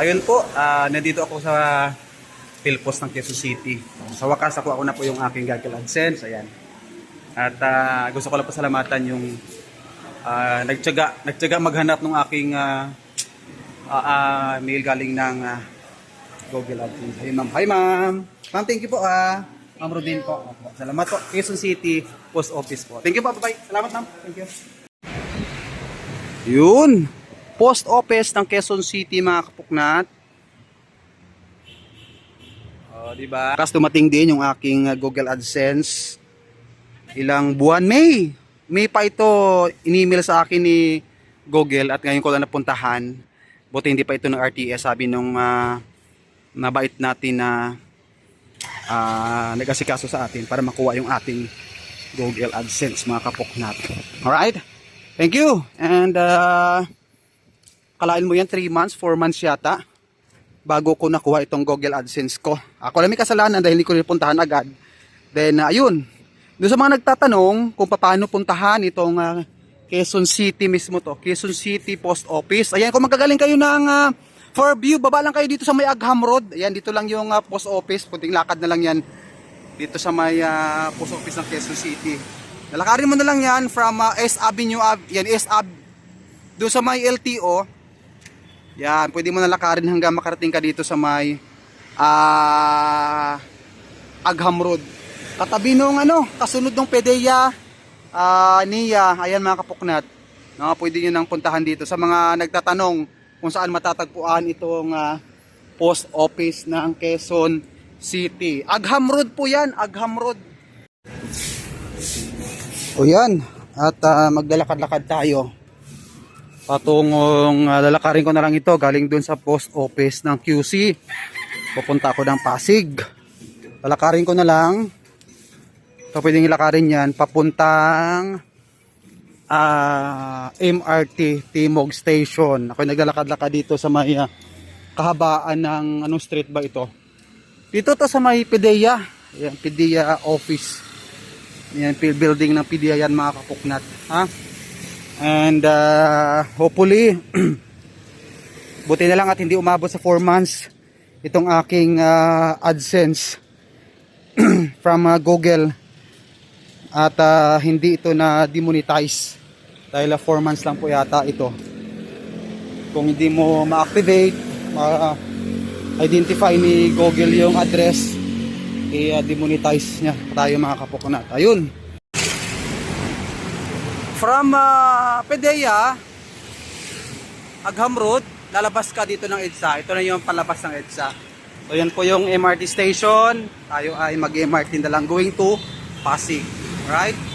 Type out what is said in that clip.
Ayun po, ah, nandito ako sa Philpost ng Quezon City. Sa wakas ako ako na po yung aking Google AdSense. Ayan. At ah, gusto ko lang po salamatan yung ah, nagtyaga, nagtyaga maghanap ng aking ah, ah, ah, mail galing ng ah, Google AdSense. Hi ma'am. Hi ma'am. Ma'am, thank you po ah. Ma'am Rodin po. Salamat po. Quezon City Post Office po. Thank you po. Bye-bye. Salamat ma'am. Thank you. Yun. Post Office ng Quezon City mga kapuknat. Oh, di ba? Tapos dumating din yung aking uh, Google AdSense. Ilang buwan May. May pa ito in-email sa akin ni Google at ngayon ko lang napuntahan. Buti hindi pa ito ng RTS sabi nung uh, nabait natin na uh, nag-asikaso sa atin para makuha yung ating Google AdSense mga kapuknat. Alright? Thank you. And uh, kalain mo yan 3 months, 4 months yata bago ko nakuha itong Google AdSense ko. Ako lang may kasalanan dahil hindi ko nipuntahan agad. Then uh, ayun. Doon sa mga nagtatanong kung paano puntahan itong uh, Quezon City mismo to. Quezon City Post Office. Ayan, kung magkagaling kayo ng uh, for view, baba lang kayo dito sa may Agham Road. Ayan, dito lang yung uh, post office. Kunting lakad na lang yan dito sa may uh, post office ng Quezon City. Lalakarin mo na lang yan from uh, S Avenue, Ave, yan S Ave, doon sa may LTO. Yan, pwede mo na lakarin hanggang makarating ka dito sa may ah Agham Road. Katabi nung ano, kasunod ng Pedeya, ah Nia, ayan mga kapuknat. No, pwede niyo nang puntahan dito sa mga nagtatanong kung saan matatagpuan itong ah, post office ng Quezon City. Agham Road po 'yan, Agham Road. O yan, at ah, maglalakad-lakad tayo. Patungong uh, lalakarin ko na lang ito galing dun sa post office ng QC. Pupunta ako ng Pasig. Lalakarin ko na lang. So pwedeng ilakarin yan papuntang ah, MRT Timog Station. Ako naglalakad-lakad dito sa may ah, kahabaan ng anong street ba ito? Dito to sa may PDEA. Yan, office. Yan, building ng PDEA yan mga kapuknat. Ha? And uh, hopefully, buti na lang at hindi umabot sa 4 months itong aking uh, AdSense from uh, Google at uh, hindi ito na demonetize dahil 4 months lang po yata ito. Kung hindi mo ma-activate, ma-identify ni Google yung address, i-demonetize niya tayo mga kapukunat. Ayun. From uh, Pedeya, Agham Road, lalabas ka dito ng EDSA. Ito na yung palabas ng EDSA. So yan po yung MRT station. Tayo ay mag-MRT na lang going to Pasig. Alright?